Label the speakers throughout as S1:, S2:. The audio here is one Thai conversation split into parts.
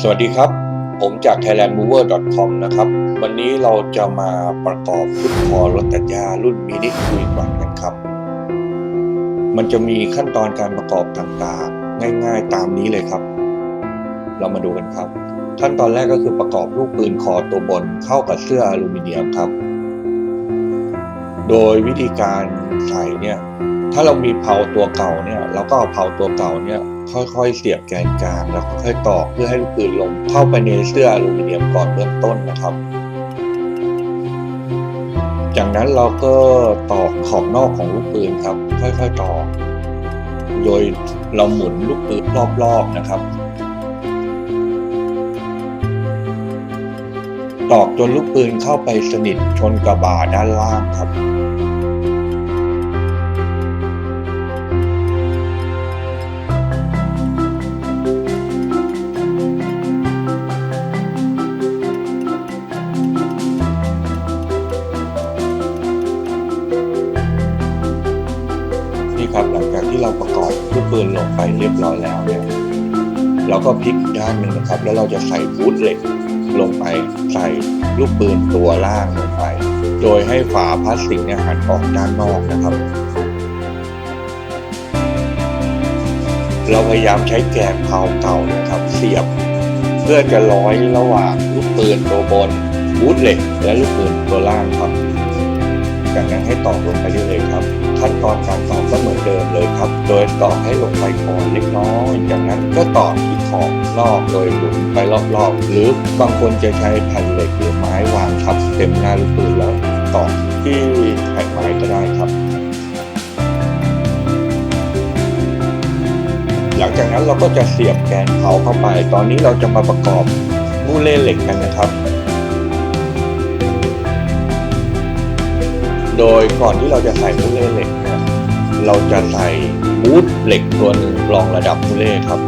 S1: สวัสดีครับ ผมจาก thailandmover.com นะครับ วันนี้เราจะมาประกอบฟุตคอรถตัดหญ้ารุ่นมินิคุยวันกันครับ มันจะมีขั้นตอนการประกอบต่างๆ ง่ายๆตามนี้เลยครับ เรามาดูกันครับ ขั้นตอนแรกก็คือประกอบลูกปืนคอตัวบนเข้ากับเสื้ออลูมิเนียมครับ โดยวิธีการใส่เนี่ย ถ้าเรามีเพาตัวเก่าเนี่ยเราก็เอาเพาตัวเก่าเนี่ยค่อยๆ เสียบแกนกลางแล้วค่อยๆตอกเพื่อให้ลูกปืนลงเข้าไปในเสื้ออลูมิเนียมก่อนเบื้องต้นนะครับ จากนั้นเราก็ตอกขอบนอกของลูกปืนครับ ค่อยๆตอก โดยเราหมุนลูกปืนรอบๆนะครับ ตอกจนลูกปืนเข้าไปสนิทชนกระบาด้านล่างครับ ครับหลังจากที่เราประกอบลูกปืนลงไปเรียบร้อยแล้วเนี่ยเราก็พลิกอีกด้านหนึ่งนะครับ แล้วเราจะใส่บูทเหล็กลงไปใส่ลูกปืนตัวล่างลงไป โดยให้ฝาพลาสติกเนี่ยหันออกด้านนอกนะครับ เราพยายามใช้แกนเพาเก่านะครับ เสียบ เพื่อจะร้อยระหว่างลูกปืนตัวบนบูทเหล็กและลูกปืนตัวล่างครับ จากนั้นให้ตอกลงไปได้เลยครับ ขั้นตอนการตอกก็เหมือนเดิมเลยครับ โดยตอกให้ลงไปก่อนเล็กน้อยจากนั้นก็ตอกที่ขอบนอกโดยหมุนไปรอบๆ หรือบางคนจะใช้แผ่นเหล็กหรือไม้วางทับเต็มหน้าลูกปืนแล้วตอกที่แผ่นไม้ก็ได้ครับหลังจากนั้นเราก็จะเสียบแกนเผาเข้าไป ตอนนี้เราจะมาประกอบมูเล่เหล็กกันนะครับ โดยก่อนที่เราจะใส่มูเล่เหล็กเนี่ยเราจะใส่บูทเหล็กตัวนึงรองระดับมูเล่ครับ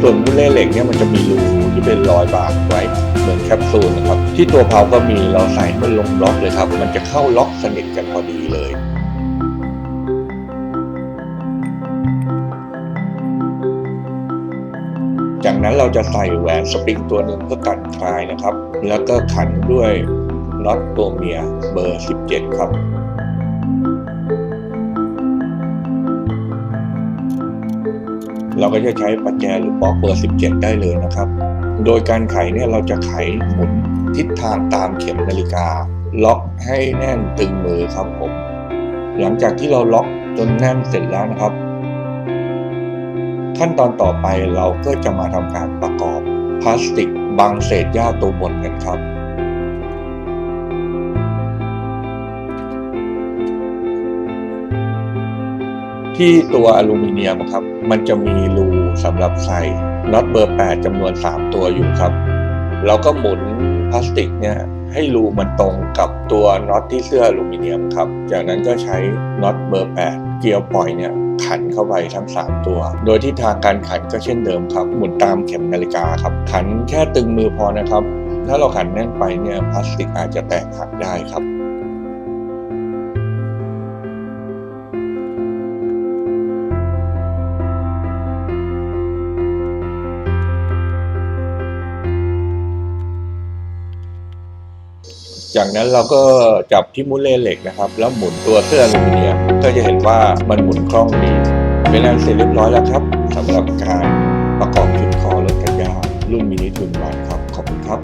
S1: ส่วนมูเล่เหล็กเนี่ยมันจะมีรูที่เป็นรอยบากไว้เหมือนแคปซูลนะครับ ที่ตัวเพาก็มีเราใส่มันลงล็อกเลยครับ มันจะเข้าล็อกสนิทกันพอดีเลยจากนั้นเราจะใส่แหวนสปริงตัวหนึ่งเพื่อกันคลายนะครับ แล้วก็ขันด้วย น็อตตัวเมียเบอร์ 17 ครับเราก็จะใช้ประแจหรือปลอกเบอร์ 17 ได้เลยนะครับ โดยการไขเนี่ยเราจะไขหมุนทิศทางตามเข็มนาฬิกา ล็อกให้แน่นตึงมือครับผม หลังจากที่เราล็อกจนแน่นเสร็จแล้วนะครับ ขั้นตอนต่อไปเราก็จะมาทำการประกอบพลาสติกบังเศษหญ้าตัวบนกันครับ ที่ตัวอลูมิเนียมครับ มันจะมีรูสำหรับใส่น็อตเบอร์ 8จำนวน 3 ตัวอยู่ครับ เราก็หมุนพลาสติกเนี่ยให้รูมันตรงกับตัวน็อตที่เสื้ออลูมิเนียมครับ จากนั้นก็ใช้น็อตเบอร์ 8 เกียวปล่อยเนี่ยขันเข้าไปทั้ง 3 ตัว โดยที่ทางการขันก็เช่นเดิมครับ หมุนตามเข็มนาฬิกาครับ ขันแค่ตึงมือพอนะครับ ถ้าเราขันแน่นไปเนี่ยพลาสติกอาจจะแตกหักได้ครับ จากนั้นเราก็จับที่มุเล่เหล็กนะครับ แล้วหมุนตัวเสื้ออลูมิเนียมก็จะเห็นว่ามันหมุนคล่องดีเป็นอันเสร็จเรียบร้อยแล้วครับสำหรับการประกอบชุดคอรถกันยารุ่นมินิทุนบานครับ ขอบคุณครับ